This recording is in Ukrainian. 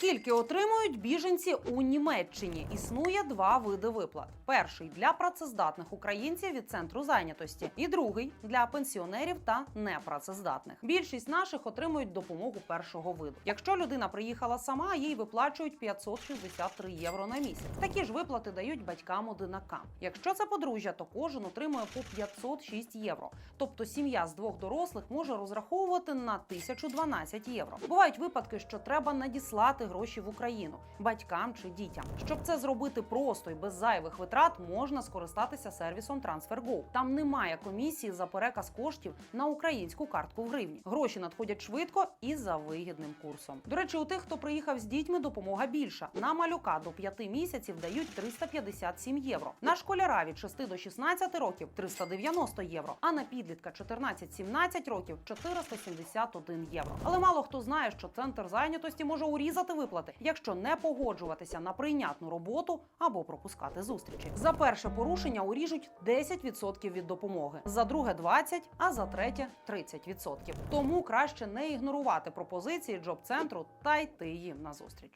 Скільки отримують біженці у Німеччині? Існує два види виплат: перший для працездатних українців від центру зайнятості, і другий для пенсіонерів та непрацездатних. Більшість наших отримують допомогу першого виду. Якщо людина приїхала сама, їй виплачують 563 євро на місяць. Такі ж виплати дають батькам-одинакам. Якщо це подружжя, то кожен отримує по 506 євро. Тобто сім'я з двох дорослих може розраховувати на 1012 євро. Бувають випадки, що треба надіслати гроші в Україну батькам чи дітям. Щоб це зробити просто і без зайвих витрат, можна скористатися сервісом TransferGo. Там немає комісії за переказ коштів на українську картку в гривні. Гроші надходять швидко і за вигідним курсом. До речі, у тих, хто приїхав з дітьми, допомога більша. На малюка до 5 місяців дають 357 євро. На школяра від 6 до 16 років 390 євро. А на підлітка 14-17 років 471 євро. Але мало хто знає, що центр зайнятості може урізати виплати, якщо не погоджуватися на прийнятну роботу або пропускати зустрічі. За перше порушення уріжуть 10% від допомоги, за друге 20%, а за третє 30%. Тому краще не ігнорувати пропозиції джоб-центру та йти їм на зустріч.